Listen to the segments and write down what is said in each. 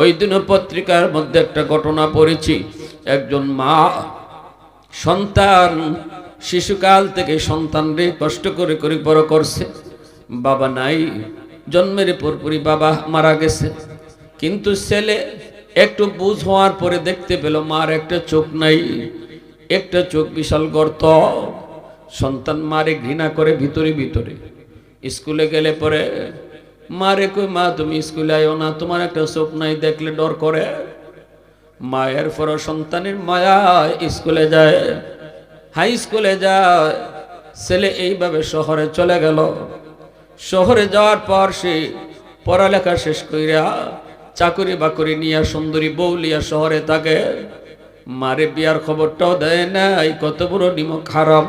ওই দিন পত্রিকার মধ্যে একটা ঘটনা পড়েছি। একজন মা সন্তান, শিশুকাল থেকে সন্তানরে কষ্ট করে করে বড় করছে। বাবা নাই, জন্মের পরপরই বাবা মারা গেছে। কিন্তু ছেলে একটু বুঝ হওয়ার পরে দেখতে পেল, মার একটা চোখ নাই, একটা চোখ বিশাল গর্ত। সন্তান মারে ঘৃণা করে ভিতরে ভিতরে। স্কুলে গেলে পরে মারে কই, মা, তুমি স্কুলে আয়ো না, তোমার একটা চোখ নাই দেখলে ডর করে। মায়ের পর সন্তানের মায়া স্কুলে যায়, হাই স্কুলে যায়, ছেলে এইভাবে শহরে চলে গেল। শহরে যাওয়ার পর সে পড়ালেখা শেষ কইরা চাকরি বাকরি নিয়ে সুন্দরী বৌলিয়া শহরে থাকে। মারে বিয়ার খবরটাও দেয় না এই কত বড় নিমক হারাম।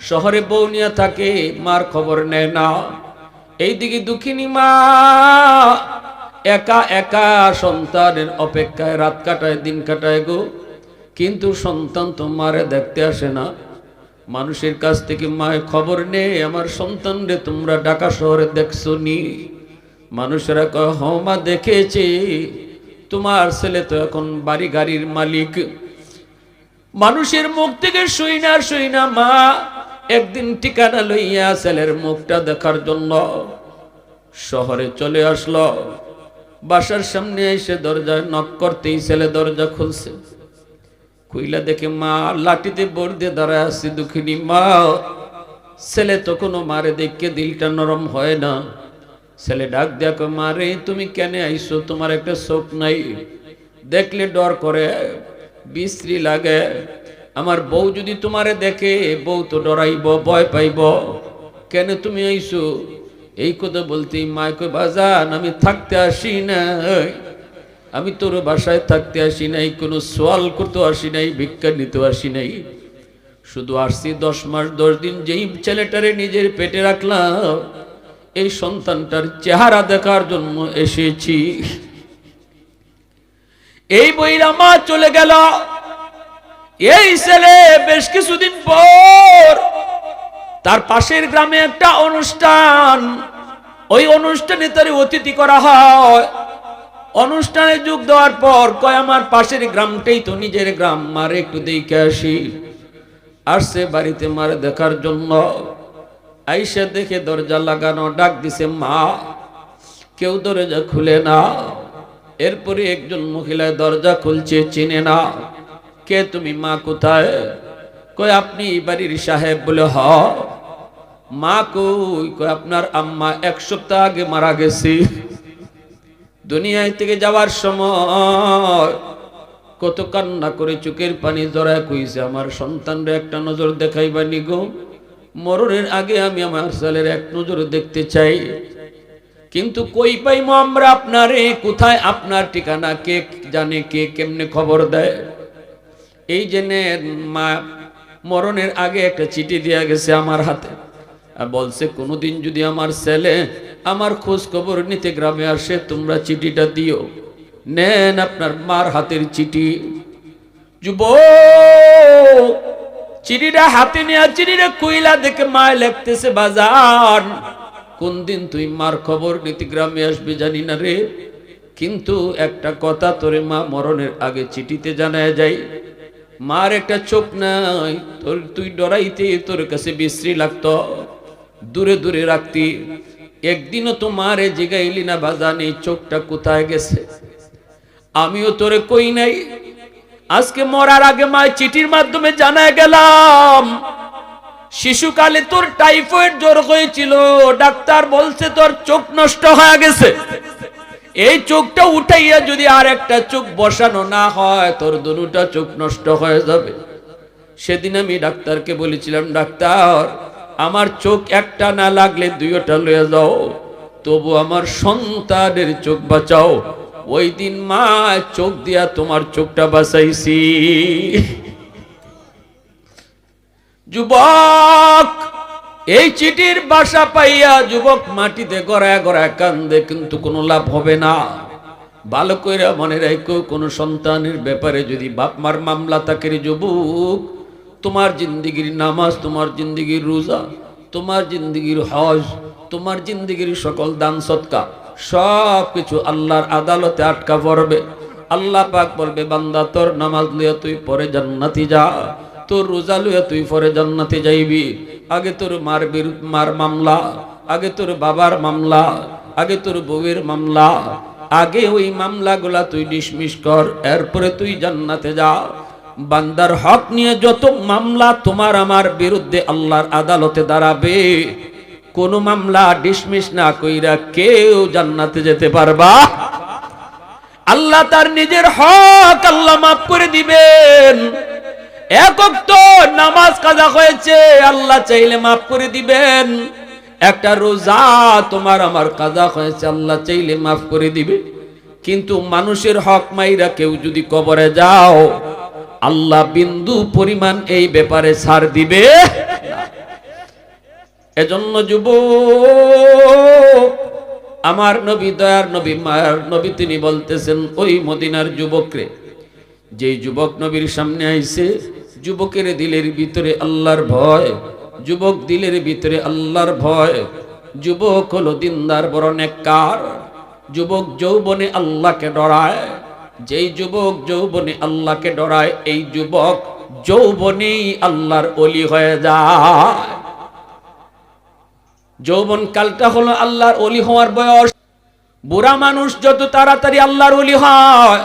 শহরে বউ নিয়ে থাকে, মার খবর নেয় না। এইদিকে দুঃখিনী মা, একা একা সন্তানের অপেক্ষায় রাত কাটায়, দিন কাটায় গো। কিন্তু সন্তান তো মারে দেখতে আসে না। মানুষের কাছ থেকে মায়ের খবর নেই, আমার সন্তান রে, তোমরা ঢাকা শহরে দেখছ নি? মানুষেরা কয় হ মা, দেখেছি। তোমার ছেলে তো এখন বাড়ি গাড়ির মালিক। মানুষের মুখ থেকে শুই না শুই না মা। একদিন ঠিকানা লইয়া ছেলের মুখটা দেখার জন্য শহরে চলে আসলো। বাসার সামনে এসে দরজায় নক করতেই ছেলে দরজা খুলছে। কুইলা দেখে মা লাঠিতে বোর দিয়ে দাঁড়ায় আসছে দুঃখিনী মা। ছেলে তো কোনো মারে দেখে দিলটা নরম হয় না। ছেলে ডাক দেখো মারে তুমি কেন আইসো তোমার একটা চোখ নাই। দেখলে ডর করে, বিশ্রী লাগে। আমার বউ যদি তোমারে দেখে, বউ তো ডরাইব, ভয় পাইব। কেন তুমি আইসো এই কথা বলতেই মায় কই বাজান, আমি থাকতে আসি না আমি তোর বাসায় থাকতে আসি নাই, কোনো সোয়াল করতে আসি নাই, ভিক্ষা নিতে আসি নাই। শুধু আসছি দশ মাস, দশ দিন যেই ছেলেটারে নিজের পেটে রাখলাম, এই সন্তানটার চেহারা দেখার জন্য এসেছি। এই বইরা মা চলে গেল। এই ছেলে বেশ কিছুদিন পর তার পাশের গ্রামে একটা অনুষ্ঠান। ওই অনুষ্ঠানে তার অতিথি করা হয়। অনুষ্ঠানে যোগ দেওয়ার পর কয়, আমার পাশের গ্রামটাই তো নিজের গ্রাম, মারে একটু দেখে আসি। আসছে বাড়িতে মারে দেখার জন্য। আইসা দেখে দরজা লাগানো, ডাক দিছে, মা, কেউ দরজা খুলে না। এরপরে একজন মহিলা দরজা খুলছে, চিনে না। কে তুমি? মা কোথায়? কই আপনি বাড়ির সাহেব বলে, হ, মা কই? কই আপনার আম্মা এক সপ্তাহ আগে মারা গেছে। দুনিয়ায় থেকে যাওয়ার সময় কত কান্না করে চোখের পানি জড়ায় কইছে, আমার সন্তানরা একটা নজর দেখাইবানি গো। মরণের আগে আমি আমার ছেলের এক নজর দেখতে চাই। কিন্তু কই পাইমো আমরা আপনারে? কোথায় আপনার ঠিকানা? কে জানে কে কেমনে খবর দেয়? এই জেনে মা মরণের আগে একটা চিঠি দেয়া গেছে আমার হাতে। আর বলছে, কোনোদিন যদি আমার ছেলে আমার খোঁজ খবর নিতে গ্রামে আসে, তোমরা চিঠিটা দিও। নেন আপনার মার হাতের চিঠি। যুব চিঠিটা হাতে নেওয়া চিঠিটা কুইলা দেখে মায় লেখতেছে বাজার। কোন দিন তুই মার খবর নিতে গ্রামে আসবে জানি না রে। কিন্তু একটা কথা তোরে মা মরণের আগে চিঠিতে জানায় যায় মার একটা চোখ নাই, তোর তুই ডরাইতে তোর কাছে বিশ্রী লাগতো। দূরে দূরে রাখতি। একদিনও তো মারে জিগাইলি না বাজান এই চোখটা কোথায় গেছে? আমিও তোরে কই নাই। আজকে মরার আগে মা চিঠির মাধ্যমে জানায় গেলাম, শিশুকালে তোর টাইফয়েড জ্বর হয়েছিল, ডাক্তার বলছে তোর চোখ নষ্ট হয়ে গেছে। এই চোখটা উঠাইয়া যদি আর একটা চোখ বসানো না হয়, তোর দুটা চোখ নষ্ট হয়ে যাবে। সেদিন আমি ডাক্তারকে বলেছিলাম, ডাক্তার, আমার চোখ একটা না লাগলে দুইটা লয়ে যাও। তবু আমার সন্তানের চোখ বাঁচাও। ওই দিন মা চোখ দিয়া তোমার চোখটা বাঁচাইছি। যুবক এই চিঠির বাসা পাইয়া যুবক মাটিতে গড়ায় গড়ায় কান্দে, কিন্তু কোনো লাভ হবে না। ভালো কইরা মনে রাখো কোনো সন্তানের ব্যাপারে যদি বাপ মার মামলা থাকে যুবক, তোমার জিন্দগির নামাজ, তোমার জিন্দগির রোজা, তোমার জিন্দগির হজ, তোমার জিন্দগির সকল দান সৎকা সব কিছু আল্লাহর আদালতে আটকা পড়বে। আল্লাহ পাক বলবে, বান্দা, তোর নামাজ লইয়া তুই পরে জান্নাতি যা, তোর রোজা লইয়া তুই পরে জান্নাতে যাইবি। আগে তোর মার বিরুদ্ধ মার মামলা, আগে তোর বাবার মামলা, আগে তোর বউয়ের মামলা, আগে ওই মামলাগুলা তুই ডিসমিস কর, এরপরে তুই জান্নাতে যা। বান্দার হক নিয়ে যত মামলা তোমার আমার বিরুদ্ধে আল্লাহর আদালতে দাঁড়াবে, কোন মামলা ডিসমিস না কইরা কেউ জান্নাতে যেতে পারবা। আল্লাহ তার নিজের হক আল্লাহ মাফ করে দিবেন। একক তো নামাজ কাজা হয়েছে, আল্লাহ চাইলে মাফ করে দিবেন। একটা রোজা তোমার আমার কাজা হয়েছে, আল্লাহ চাইলে মাফ করে দিবে। কিন্তু মানুষের হক মাইরা কেউ যদি কবরে যাও, আল্লাহ বিন্দু পরিমাণ এই ব্যাপারে ছাড় দিবে এজন্য যুব আমার নবী দয়ার নবী মায়ার নবী তিনি বলতেছেন, ওই মদিনার যুবকরে যেই যুবক নবীর সামনে আইছে, যুবকের দিলের ভিতরে আল্লাহর ভয়, যুবক দিলের ভিতরে আল্লাহর ভয়। যুবক হলো দিনদার, বড় নেককার। যুবক যৌবনে আল্লাহকে ডরায়। যেই যুবক যৌবনে আল্লাহকে ডরায়, এই যুবক যৌবনেই আল্লাহর অলি হয়ে যায়। যৌবন কালটা হলো আল্লাহর অলি হওয়ার বয়স। বুড়া মানুষ যত তাড়াতাড়ি আল্লাহর অলি হয়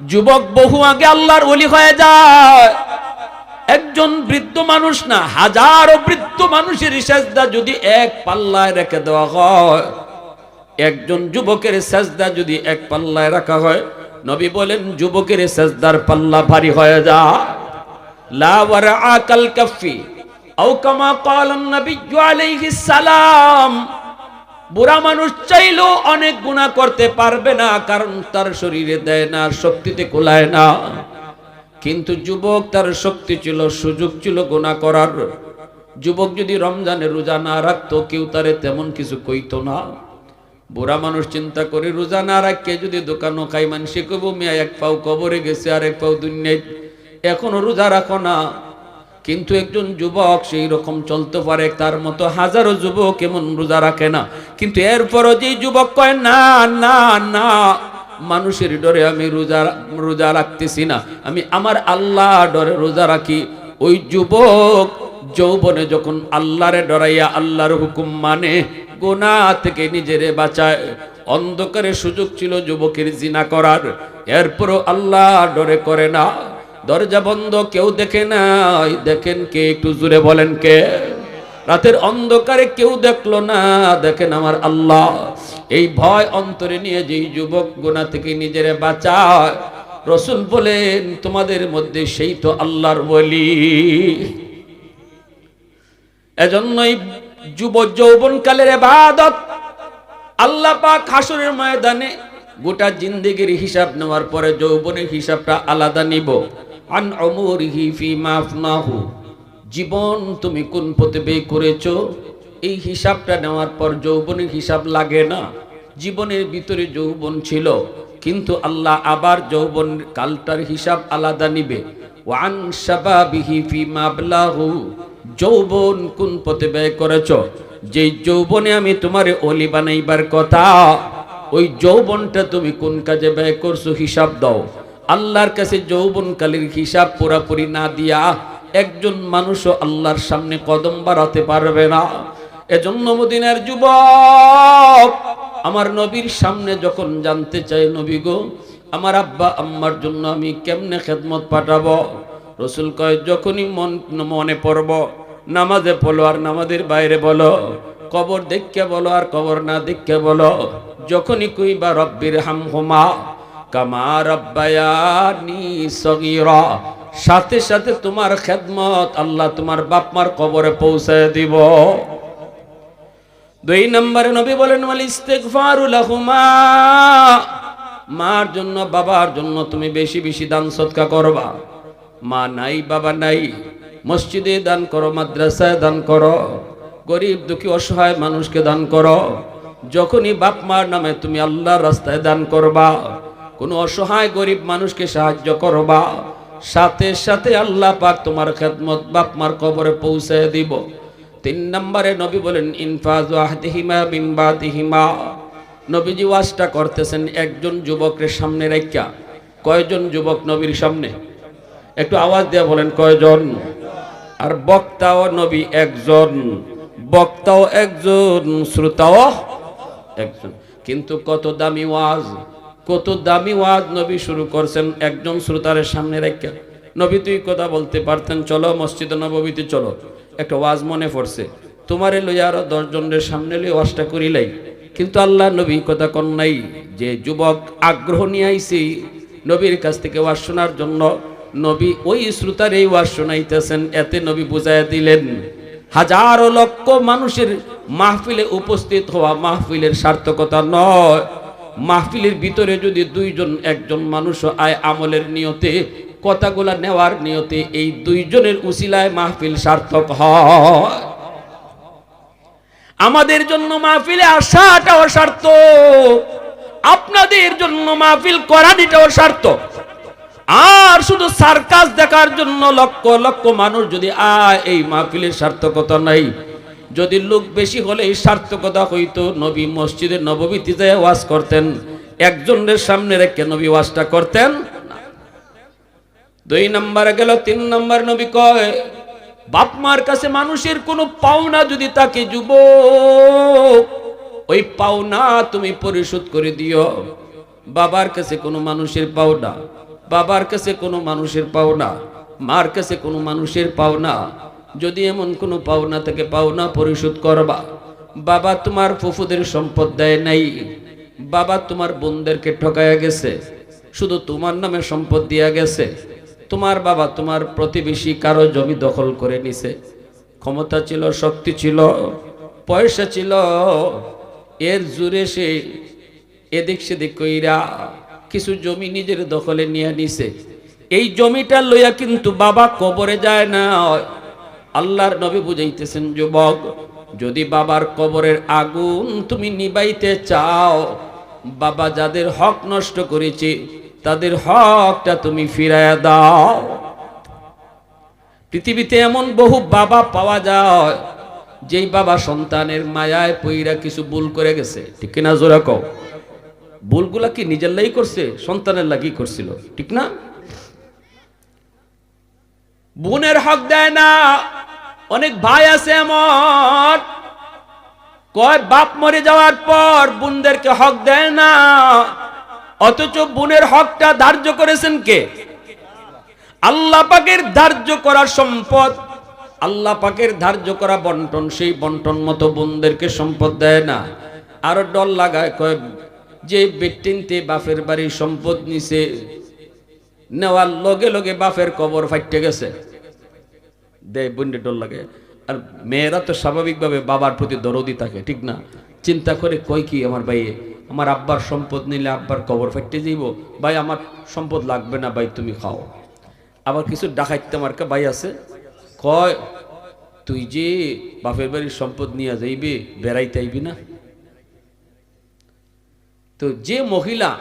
যুবক বহু আগে আল্লাহর অলি হয়ে যায়। একজন বৃদ্ধ মানুষ না, হাজারো বৃদ্ধ মানুষের সেজদা যদি এক পাল্লায় রেখে দেওয়া হয়। একজন যুবকের সেজদা যদি এক পাল্লায় রাখা হয়, নবী বলেন, যুবকের সেজদার পাল্লা ভারী হয়ে যায় লা ওয়ারা আকাল কাফি, আও কামা ক্বালান নবিয়্যু আলাইহিস সালাম। বুড়া মানুষ চাইলেও অনেক গুনাহ করতে পারবে না, কারণ তার শরীরে দেয় না, শক্তিতে কোলায় না। কিন্তু যুবক, তার শক্তি ছিল, সুযোগ ছিল গুনাহ করার। যুবক যদি রমজানে রোজা না রাখতো, কেউ তারে তেমন কিছু কইতো না। বুড়া মানুষ চিন্তা করে, রোজা না রাখকে যদি দোকানও খাই মানুষে কব মেয়া, এক পাও কবরে গেছে, আর এক পাও দুনিয়ায়। এখনও রোজা রাখো না। কিন্তু একজন যুবক সেই রকম চলতে পারে, তার মতো হাজারো যুবক এমন রোজা রাখে না। কিন্তু এরপরও যে যুবক কয়, না না না, মানুষের ডরে আমি রোজা রোজা রাখতেছি না। আমি আমার আল্লাহ ডরে রোজা রাখি। ওই যুবক যৌবনে যখন আল্লাহরে ডরাইয়া আল্লাহর হুকুম মানে গোনা থেকে নিজেরে বাঁচায়। অন্ধকারে সুযোগ ছিল যুবকের জিনা করার। এরপরও আল্লাহ ডরে করে না। দরজা বন্ধ, কেউ দেখে নাই। দেখেন কে? একটু জুড়ে বলেন কে? রাতের অন্ধকারে কেউ দেখল না। দেখেন আমার আল্লাহ। এই ভয় অন্তরে নিয়ে যেই যুবক গোনা থেকে নিজেরে বাঁচায়, রসুল বলেন, তোমাদের মধ্যে সেই তো আল্লাহর বলি এজন্যই যুব যৌবনকালের এবাদত আল্লাহ পাক হাসরের ময়দানে গোটা জিন্দেগির হিসাব নেওয়ার পরে যৌবনের হিসাবটা আলাদা নিব। আন অমরিহি ফি মাফনাহু জীবন তুমি কোন পথে ব্যয় করেছ? এই হিসাবটা নেওয়ার পর যৌবনের হিসাব লাগে না। জীবনের ভিতরে যৌবন ছিল, কিন্তু আল্লাহ আবার যৌবন কালটার হিসাব আলাদা নিবে। ওয়ান শাবাবিহি ফি মাবলাহু যৌবন কোন পথে ব্যয় করেছ? যেই যৌবনে আমি তোমারে অলি বানাইবার কথা, ওই যৌবনটা তুমি কোন কাজে ব্যয় করছ হিসাব দাও। আল্লাহর কাছে যৌবনকালের হিসাব পুরাপুরি না দিয়া একজন মানুষও আল্লাহর সামনে কদম বাড়াতে পারবে না। এজন্য মদিনার যুবক, আমার নবীর সামনে যখন জানতে চাই নবী গো, আমার আব্বা আম্মার জন্য আমি কেমনে খেদমত পাঠাবো? রসুল কয়, যখনই মন, মনে পড়ব, নামাজে বলো আর নামাজের বাইরে বলো, কবর দেখকে বলো আর কবর না দেখকে বলো, যখনই কইবা রব্বির হাম হোমা সাথে সাথে তোমার খেদমত আল্লাহ তোমার বাপ মার কবরে পৌঁছায় দিব। দুই নম্বরে নবী বলেন মার জন্য, বাবার জন্য তুমি বেশি বেশি দান সৎকা করবা। মা নাই, বাবা নাই। মসজিদে দান করো, মাদ্রাসায় দান করো। গরিব দুঃখী অসহায় মানুষকে দান করো। যখনই বাপ মার নামে তুমি আল্লাহর রাস্তায় দান করবা কোনো অসহায় গরিব মানুষকে সাহায্য করবা। সাথে সাথে আল্লাহ পাক তোমার খেদমত বাপ মার কবরে পৌঁছায় দিব। তিন নম্বরে নবী বলেন, ইনফাজ আহদিহিমা বিন বাদিহিমা। নবীজি ওয়াজটা করতেছেন একজন যুবকের সামনে রেখা কয়জন যুবক নবীর সামনে? একটু আওয়াজ দিয়ে বলেন, কয়জন? আর বক্তাও নবী একজন, বক্তাও একজন, শ্রোতাও একজন। কিন্তু কত দামি ওয়াজ। কত দামি ওয়াজ নবী শুরু করছেন, একজন শ্রোতারের সামনে রেখে। নবী, তুই কথা বলতে পারতেন, চলো মসজিদ নবীতে চলো। একটা ওয়াজ মনে পড়ছে, তোমারে লইয়া আরও দশজনের সামনে লই ওয়াজটা করিলাই। কিন্তু আল্লাহ নবী কথা কন নাই, যে যুবক আগ্রহ নিয়ে আইছি নবীর কাছ থেকে ওয়াজ শোনার জন্য, নবী ওই শ্রোতার এই ওয়াজ শোনাইতেছেন, এতে নবী বুঝাইয়া দিলেন, হাজারো লক্ষ মানুষের মাহফিলে উপস্থিত হওয়া মাহফিলের সার্থকতা নয়। মাহফিলের ভিতরে যদি দুইজন, একজন মানুষ আয় আমলের নিয়তে, কথাগুলা নেওয়ার নিয়তে এই দুইজনের উসিলায় মাহফিল সার্থক হয়। আমাদের জন্য মাহফিলে আসাটাও স্বার্থ আপনাদের জন্য মাহফিল করানিটাও স্বার্থ আর শুধু সার্কাস দেখার জন্য লক্ষ লক্ষ মানুষ যদি আয়, এই মাহফিলের সার্থকতা নাই। যদি লোক বেশি হলে সার্থকতা হইতো, নবী মসজিদের নববীতে যায় ওয়াজ করতেন। একজনের সামনে রেখে নবী ওয়াজটা করতেন দুই নম্বরে গেল, তিন নম্বর নবী কয়, বাপ মার কাছে মানুষের কোনো পাওনা যদি তাকে যুব ওই পাওনা তুমি পরিশোধ করে দিও। বাবার কাছে কোনো মানুষের পাওনা, বাবার কাছে কোনো মানুষের পাওনা, মার কাছে কোনো মানুষের পাওনা যদি এমন কোনো পাওনা থেকে পাওনা পরিশোধ করবা, বাবা তোমার ফুফুদের সম্পদ দেয় নাই, বাবা তোমার বোনদেরকে ঠকায়া গেছে, শুধু তোমার নামে সম্পদ দিয়া গেছে, তোমার বাবা তোমার প্রতিবেশী কারও জমি দখল করে নিছে। ক্ষমতা ছিল, শক্তি ছিল, পয়সা ছিল, এর জুড়ে সে এদিক সেদিক কইরা কিছু জমি নিজের দখলে নিয়ে নিছে। এই জমিটা লইয়া কিন্তু বাবা কবরে যায় না। আল্লাহর নবী বুঝাইতেছেন, যুবক, যদি বাবার কবরের আগুন তুমি নিবাইতে চাও, বাবা যাদের হক নষ্ট করেছে, তাদের হকটা তুমি ফিরাইয়া দাও। পৃথিবীতে এমন বহু বাবা পাওয়া যায়, যেই বাবা সন্তানের মায়ায় পইরা কিছু ভুল করে গেছে। ঠিক কিনা জোরা কও? ভুলগুলা কি নিজের লাই করছে, সন্তানের লাগি করছিল? ঠিক না? বোনের হক দেয় না। অনেক ভাই আছে এমন। কয়, বাপ মরে যাওয়ার পর বোনদেরকে হক দেয় না। অথচ বোনের হকটা ধার্য করেছেন কে? আল্লাহ পাকের ধার্য করা সম্পদ। আল্লাহ পাকের ধার্য করা বন্টন, সেই বন্টন মতো বোনদেরকে সম্পদ দেয় না। আরও ডল লাগায়, কয়, যে বেটিনতে বাপের বাড়ির সম্পদ নিছে নেওয়ার লগে লগে বাপের কবর ফাইটে গেছে। দে, বন্ডে ডর লাগে। আর মেয়েরা তো স্বাভাবিকভাবে বাবার প্রতি দরদি থাকে, ঠিক না? চিন্তা করে কয় কি আমার ভাইয়ে? আমার আব্বার সম্পদ নিলে আব্বার কবর ফাইটে যাইব? ভাই, আমার সম্পদ লাগবে না, ভাই, তুমি খাও। আবার কিছু ডাকাইতে আমার কা ভাই আছে। কয়, তুই যে বাপের বাড়ির সম্পদ নিয়ে যাইবে, বেড়াইতে আইবি না? তো যে মহিলা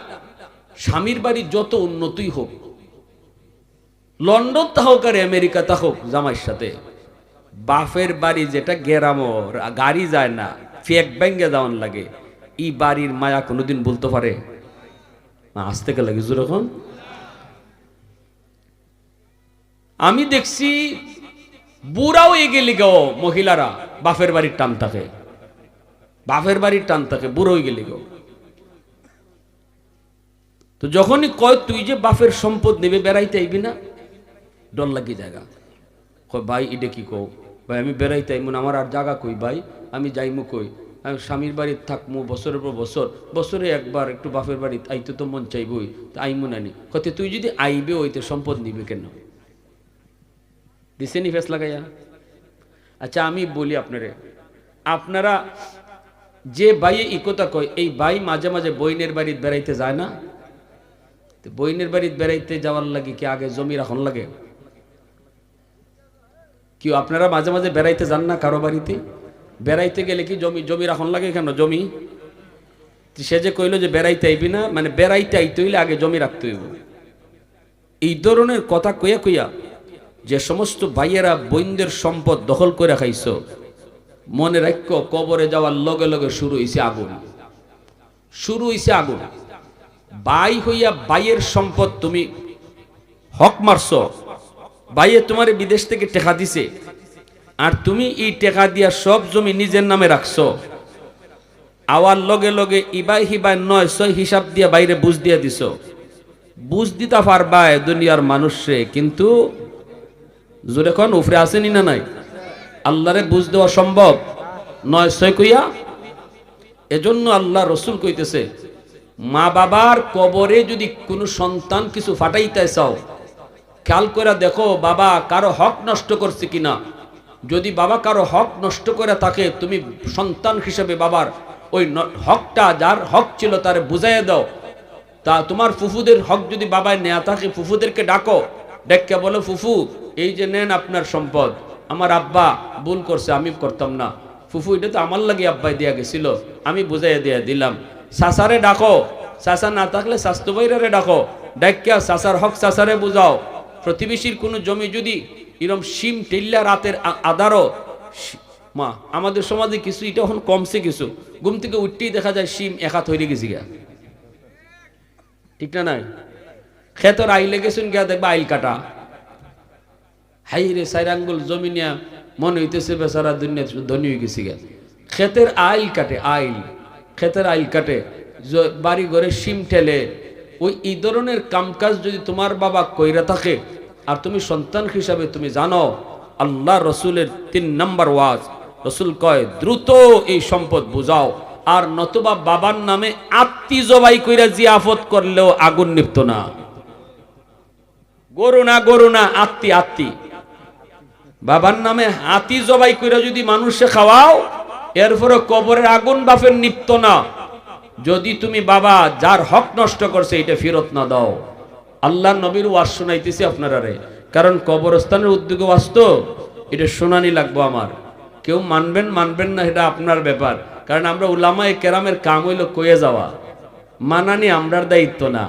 স্বামীর বাড়ি যত উন্নতই হোক লন্ডন তাহোক আর আমেরিকা তাহোক জামাইয়ের সাথে। বাফের বাড়ি যেটা গেরামর গাড়ি যায় না, ফেক ব্যাঙ্গে যাওয়ান লাগে। ই বাড়ির মায়া কোনোদিন বলতে পারে? না, আসতে গেলে কিছু রকম আমি দেখছি বুড়াও এগিয়ে লিগাও মহিলারা বাফের বাড়ির টান থাকে। বাফের বাড়ির টান থাকে বুড়ো গেলে গো। তো যখনই কয়, তুই যে বাফের সম্পদ নেবে, বেড়াইতে আইবি না? ডর লাগি জায়গা। কয় ভাই ইডে কি কও? ভাই আমি বেড়াইতে আইমু না, আমার আর জায়গা কই ভাই? আমি যাইমু কই? আমি স্বামীর বাড়ির থাকমু বছরের পর বছর। বছরে একবার একটু বাপের বাড়ি আইতে তো মন চাইবই তো আইমু নানি কতে তুই যদি আইবে ওইতে সম্পদ নিবে কেন? দিছে নি ফেস লাগাইয়া? আচ্ছা আমি বলি আপনারে আপনারা যে বাইয়ে ইকতা কয় এই বাই মাঝে মাঝে বইনের বাড়িতে বেড়াইতে যায় না? বইনের বাড়িতে বেড়াইতে যাওয়ার লাগে কি আগে জমি রাখন লাগে? কি, আপনারা মাঝে মাঝে বেড়াইতে যান না কারও বাড়িতে? বেড়াইতে গেলে কি জমি জমি রাখন লাগে কেন? জমি? সে যে কইলো যে বেড়াইতে আইবি না মানে বেড়াইতে আইতে হইলে আগে জমি রাখতে হইব। এই ধরনের কথা কইয়া কইয়া যে সমস্ত ভাইয়েরা বইনদের সম্পদ দখল করে খাইছ, মনে রাখ কবরে যাওয়ার লগে লগে শুরু হয়েছে আগুন। শুরু হইছে আগুন। বাই হইয়া বাইয়ের সম্পদ তুমি হক মারছ। বাইয়ে তোমার বিদেশ থেকে টেকা দিছে। আর তুমি এই টেকা দিয়া সব জমি নিজের নামে রাখছো। আওয়ার লগে লগে ইবাই হিবাই নয় ছয় হিসাব দিয়া বাইরে বুঝ দিয়া দিছ। বুঝ দিতা পারবা এ দুনিয়ার মানুষে, কিন্তু জোরে খন উফরে আসেনি না নাই? আল্লাহরে বুঝ দেওয়া সম্ভব? নয় ছয় কইয়া? এজন্য আল্লাহ রসুল কইতেছে, মা বাবার কবরে যদি কোনো সন্তান কিছু ফাটাইতে চাও খেয়াল করে দেখো, বাবা কারও হক নষ্ট করছে কিনা? যদি বাবা কারও হক নষ্ট করে থাকে, তুমি সন্তান হিসেবে বাবার ওই হকটা, যার হক ছিল তারে বুঝাইয়া দাও। তা তোমার ফুফুদের হক যদি বাবায় নেয়া থাকে, ফুফুদেরকে ডাকো। ডেকে বলো, ফুফু, এই যে নেন আপনার সম্পদ, আমার আব্বা ভুল করছে, আমি করতাম না। ফুফু, এটা তো আমার লাগে আব্বাই দেয়া গেছিল, আমি বুঝাইয়া দিয়া দিলাম। সাসারে ডাকো, সাসা না থাকলে স্বাস্থ্য বাইরে ডাকো। ডাকিয়া সাসার হক সাসারে বুঝাও। প্রতিবেশীর কোনো জমি যদি এরম শিম, টেল্লা, রাতের আদারও মা, আমাদের সমাজে কিছু, এটা এখন কমছে কিছু। ঘুম থেকে উঠতেই দেখা যায় শিম একাত হয়ে গেছি গা ঠিক না নাই? খেতর আইলে গেছুন গিয়া দেখবা আইল কাটা। হাই রে, সাইর আঙ্গুল, জমি নিয়া মনে হইতেছে বেচারা দুনিয়া ধনী হয়ে গেছি গা ক্ষেতের আইল কাটে, আইল। ক্ষেতের আইল কাটে। বাড়ি ঘরে শিম ঠেলে ওই এই ধরনের কামকাজ যদি তোমার বাবা কইরা থাকে, আর তুমি সন্তান হিসাবে তুমি জানো, আল্লাহ রসুলের তিন নাম্বার ওয়াজ, রসুল কয়, দ্রুত এই সম্পদ বুঝাও। আর নতুবা বাবার নামে আত্মি জবাই কইরা জিয়াফত করলেও আগুন নিপ্ত না। গরু না গরু না, আত্মি আত্মি। বাবার নামে হাতি জবাই কইরা যদি মানুষে খাওয়াও এরপরে কবরের আগুন বাফের নিপ্ত না। যদি তুমি বাবা, যার হক নষ্ট করছে, এটা ফেরত না দাও। আল্লাহ নবীর ওয়াজ শোনাইতেছি আপনারা রে কারণ কবরস্থানের উদ্যোগে ওয়াজ তো, এটা শোনানি লাগবো আমার। কেউ মানবেন মানবেন না, এটা আপনার ব্যাপার। কারণ আমরা উলামায়ে কেরামের কাম হইল কয়ে যাওয়া। মানানি আমরার দায়িত্ব না,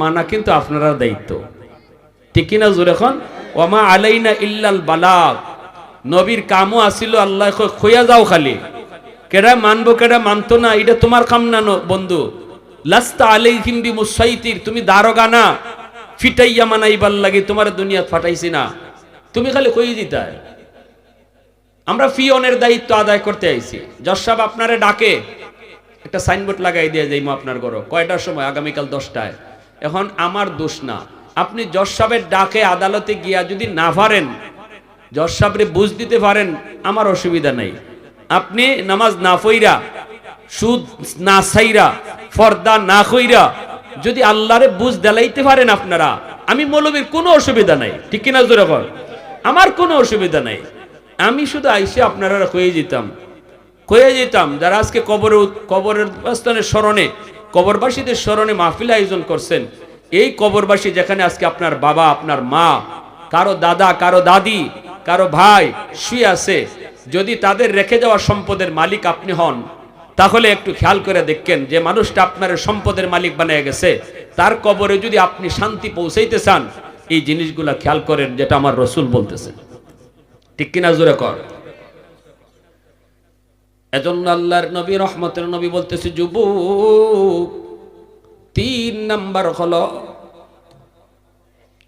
মানা কিন্তু আপনার দায়িত্ব। ঠিক কিনা জোর এখন ওমা আলাইনা ইল্লাল বালাগ। নবীর কামও আসিল, আল্লাহ খইয়া যাও খালি। কেডা মানবো, কেডা মানতো না এটা তোমার কাম না বন্ধু। লাস্তা আলাইহিম বি মুসাইতির তুমি দারোগা না। ফিটাইয়া মানাইবার লাগে তোমার দুনিয়াত ফাটাইছি না। তুমি খালি কই দিতায় আমরা ফিওনের দায়িত্ব আদায় করতে আইছি। জসাব আপনারে ডাকে। একটা সাইনবোর্ড লাগাই দিয়ে যাইমু আপনার ঘর। কয়টার সময়? আগামীকাল দশটায়। এখন আমার দোষ না। আপনি জজ সাহেবের ডাকে আদালতে গিয়া যদি না পারেন জজ সাহেবরে বুঝ দিতে পারেন, আমার অসুবিধা নাই। আপনি নামাজ না ফইরা সুদ না সাইরা ফর্দা না কইরা, যদি আল্লাহরে বুঝ দেলাইতে পারেন আপনারা, আমি মৌলবীর কোনো অসুবিধা নাই। ঠিক কিনা জোরে কর আমার কোনো অসুবিধা নাই। আমি শুধু আইসে আপনারা কয়ে যেতাম কয়ে যেতাম যারা আজকে কবর কবরের স্থানের স্মরণে, কবরবাসীদের স্মরণে মাহফিল আয়োজন করছেন, এই কবরবাসী যেখানে আজকে আপনার বাবা, আপনার মা, কারও দাদা, কারও দাদি, কারও ভাই, শুয়ে আছে যদি তাদের রেখে যাওয়া সম্পদের মালিক আপনি হন, তাহলে একটু খেয়াল করে দেখেন যে মানুষটা আপনার সম্পদের মালিক বানিয়ে গেছে। তার কবরে যদি আপনি শান্তি পৌঁছাইতে চান, এই জিনিসগুলা খেয়াল করেন যেটা আমার রসুল বলতেছে ঠিক কিনা জোরে কর? এজন্য আল্লাহর নবী, রহমতের নবী বলতেছে, যুবক, তিন নাম্বার হলো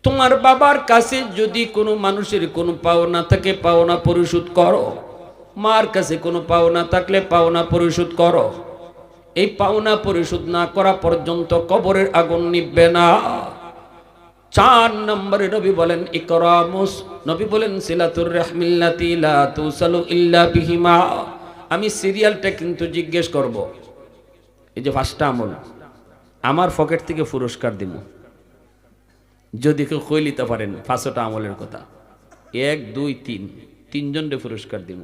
তোমার বাবার কাছে যদি কোনো মানুষের কোনো পাওনা থাকে, পাওনা পরিশোধ করো। মার কাছে কোনো পাওনা থাকলে পাওনা পরিশোধ করো। এই পাওনা পরিশোধ না করা পর্যন্ত কবরের আগুন নিববে না। চার নম্বরে নবী বলেন ইকরামুস নবী বলেন, সিলাতুর রাহমিল্লাতি লা তুসালু ইল্লা বিহিমা। আমি সিরিয়ালটা কিন্তু জিজ্ঞেস করব। এই যে ফার্স্টটা আমল, আমার পকেট থেকে পুরস্কার দিব। যদি কেউ কই নিতে পারেন পাঁচটা আমলের কথা। এক, দুই, তিন। তিনজনকে পুরস্কার দিব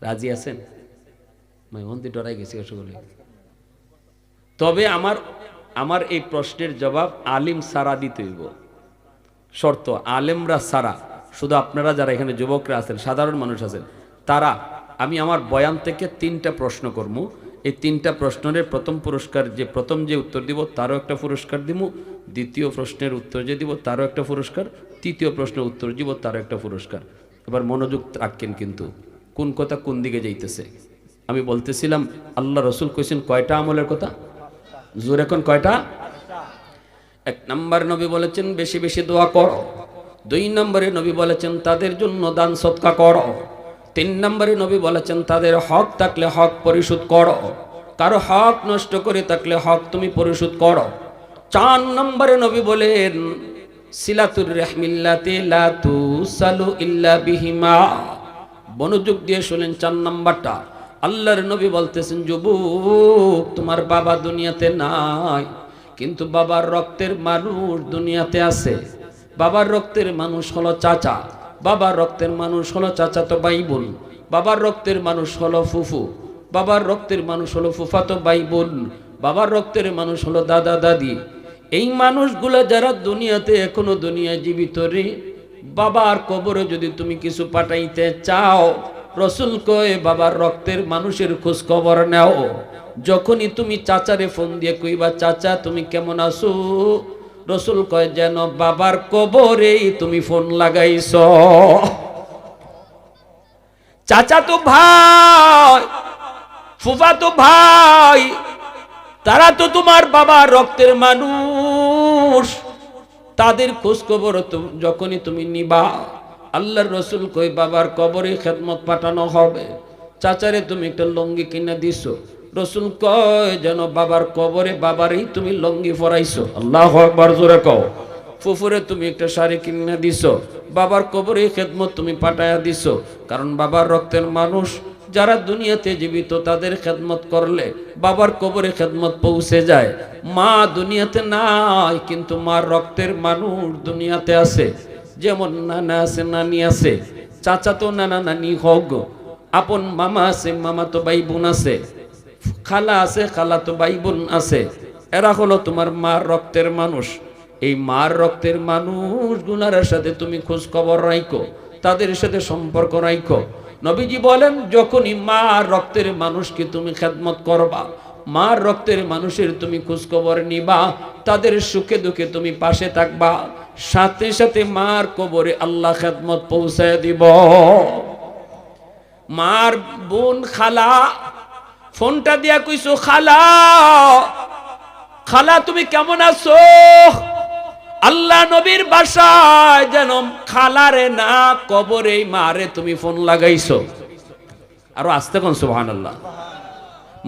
রাজি আছেন? মন্দির ডরাই গেছি সকলে। তবে আমার আমার এই প্রশ্নের জবাব আলিম সারা দিতে হইব। শর্ত, আলেমরা সারা, শুধু আপনারা যারা এখানে যুবকরা আছেন, সাধারণ মানুষ আছেন, তারা, আমি আমার বয়ান থেকে তিনটা প্রশ্ন করব এই তিনটা প্রশ্নের প্রথম পুরস্কার যে, প্রথম যে উত্তর দিব, তারও একটা পুরস্কার দিব দ্বিতীয় প্রশ্নের উত্তর যে দিব, তারও একটা পুরস্কার। তৃতীয় প্রশ্নের উত্তর দিব, তারও একটা পুরস্কার। এবার মনোযোগ রাখেন কিন্তু, কোন কথা কোন দিকে যাইতেছে? আমি বলতেছিলাম, আল্লাহ রসুল কইছেন, কয়টা আমলের কথা? জোর এখন কয়টা? এক নম্বর নবী বলেছেন, বেশি বেশি দোয়া করো। দুই নম্বরে নবী বলেছেন, তাদের জন্য দান, সৎকা করো। তিন নম্বরে নবী বলেছেন, তাদের হক থাকলে হক পরিশোধ করো। কারও হক নষ্ট করে থাকলে হক তুমি পরিশোধ করো। চার নম্বরে নবী বলেন, সিলাতুর রহমিল্লাতে লা সালু ইল্লা বিহিমা। মনোযোগ দিয়ে শুনেন চার নাম্বারটা। আল্লাহর নবী বলতেছেন, যুবক, তোমার বাবা দুনিয়াতে নাই, কিন্তু বাবার রক্তের মানুষ দুনিয়াতে আছে। বাবার রক্তের মানুষ হলো চাচা, বাবার রক্তের মানুষ হলো চাচা তো ভাই বোন বাবার রক্তের মানুষ হলো ফুফু, বাবার রক্তের মানুষ হলো ফুফাতো ভাই বোন বাবার রক্তের মানুষ হলো দাদা দাদি এই মানুষগুলো যারা দুনিয়াতে এখনও দুনিয়ায় জীবিত রে, বাবার কবরে যদি তুমি কিছু পাঠাইতে চাও, রসুল কয়ে, বাবার রক্তের মানুষের খোঁজ খবর নাও। যখনই তুমি চাচারে ফোন দিয়ে কইবা, চাচা, তুমি কেমন আছো? রসুল কয়, যেন বাবার কবরেই তুমি ফোন লাগাইছ। চাচা তো ভাই, ফুফা তো ভাই তারা তো তোমার বাবা রক্তের মানুষ। তাদের খোঁজ খবর তো- যখনই তুমি নিবা, আল্লাহর রসুল কই বাবার কবরে খেদমত পাঠানো হবে। চাচারে, তুমি একটা লঙ্গি কিনে দিছো। রসুল কয়, যেন বাবার কবরে বাবারই তুমি লঙ্গি ফরাইছো আল্লাহ একবার জোরে কও। ফুফুরে, তুমি একটা শাড়ি কিনে দিছো। বাবার কবরে খেদমত তুমি পাঠায়া দিছো। কারণ বাবার রক্তের মানুষ যারা দুনিয়াতে জীবিত, তাদের খেদমত করলে বাবার কবরে খেদমত পৌঁছে যায়। মা দুনিয়াতে নাই, কিন্তু মার রক্তের মানুষ দুনিয়াতে আছে। যেমন নানা আছে, নানি আছে। চাচা তো নানা, নানি হোক। আপন মামা আছে, মামা তো ভাই বোন আছে। খালা আছে, খালা তো ভাই বোন আছে। এরা হলো তোমার মার রক্তের মানুষ। এই মার রক্তের মানুষ গুনার সাথে তুমি খোঁজ খবর রাখো তাদের সাথে সম্পর্ক রাখো নবীজি বলেন, যখনই মা রক্তের মানুষকে তুমি খেদমত করবা, মার রক্তের মানুষের তুমি খোঁজ খবর নিবা, তাদের সুখে দুঃখে তুমি পাশে থাকবা, সাথে সাথে মার কবরে আল্লাহ খেদমত পৌঁছায় দিব। মার বোন খালা, ফোনটা দিয়া কইছো, খালা খালা তুমি কেমন আছো? আল্লাহ নবীর বাসায় যেন খালারে না, কবরে মারে তুমি ফোন লাগাইছো। আরও আসতে কোন সুবহান আল্লাহ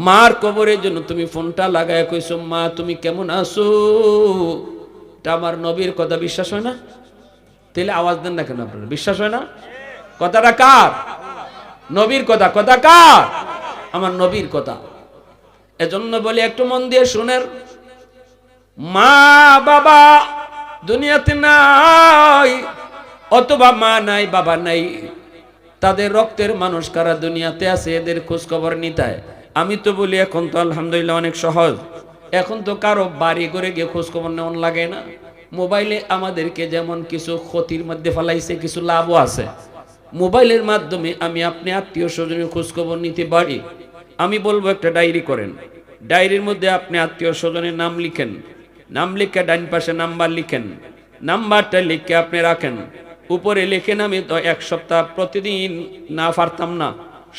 মার কবরের জন্য তুমি ফোনটা লাগায় কইছো, মা, তুমি কেমন আছো? এটা আমার নবীর কথা বিশ্বাস হয় না? তাহলে আওয়াজ দেন না কেন আপনারা? বিশ্বাস হয় না? কথাটা কার? নবীর কথা। কথা কার? আমার নবীর কথা। এজন্য বলি একটু মন দিয়ে শুনের মা বাবা দুনিয়াতে নাই, অথবা মা নাই, বাবা নাই, তাদের রক্তের মানুষ কারা দুনিয়াতে আছে, এদের খোঁজ খবর নিতায় আমি তো বলি, এখন তো আলহামদুলিল্লাহ অনেক সহজ। এখন তো কারও বাড়ি করে গিয়ে খোঁজ খবর নেওয়ান লাগে না। মোবাইলে আমাদেরকে যেমন কিছু ক্ষতির মধ্যে ফেলাইছে, কিছু লাভও আছে। মোবাইলের মাধ্যমে আমি আপনি আত্মীয় স্বজনের খোঁজ খবর নিতে পারি। আমি বলব একটা ডায়েরি করেন। ডায়েরির মধ্যে আপনি আত্মীয় স্বজনের নাম লিখেন। নাম লিখে ডাইন পাশে নাম্বার লিখেন। নাম্বারটা লিখে আপনি রাখেন। উপরে লিখেন আমি তো এক সপ্তাহ প্রতিদিন না পারতাম না।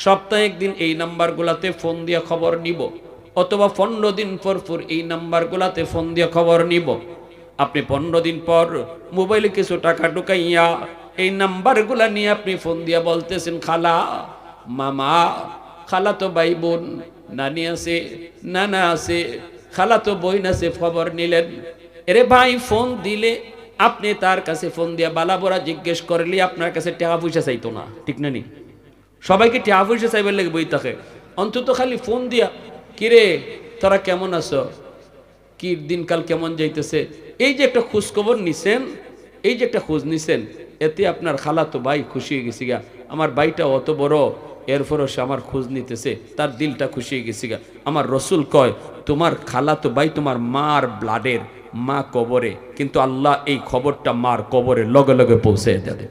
সপ্তাহে একদিন এই নাম্বারগুলাতে ফোন দিয়ে খবর নিব। অথবা পনেরো দিন পর পর এই নাম্বারগুলাতে ফোন দিয়ে খবর নিব। আপনি পনেরো দিন পর মোবাইলে কিছু টাকা ঢুকাইয়া এই নাম্বারগুলা নিয়ে আপনি ফোন দিয়ে বলতেছেন, খালা, মামা, খালা তো ভাই বোন, নানি আছে, নানা আছে খালা তো বইন আছে খবর নিলেন। এরে ভাই, ফোন দিলে আপনি তার কাছে ফোন দিয়ে বালাবোরা জিজ্ঞেস করলে, আপনার কাছে টাকা পয়সা চাইতো না, ঠিক না নি? সবাইকে টাকা পয়সা চাইবার লাগে বই থাকে। অন্তত খালি ফোন দিয়া, কিরে, তোরা কেমন আছো? কি দিনকাল কেমন যাইতেছে? এই যে একটা খোঁজ খবর নিছেন, এই যে একটা খোঁজ নিছেন, এতে আপনার খালা তো ভাই খুশি হয়ে গেছি গা। আমার ভাইটা অত বড় এরপরও সে আমার খোঁজ নিতেছে, তার দিলটা খুশি হয়ে গেছি গা। আমার রসুল কয়, তোমার খালা তো ভাই তোমার মার ব্লাডের মা কবরে, কিন্তু আল্লাহ এই খবরটা মার কবরে লগে লগে পৌঁছে দেবে।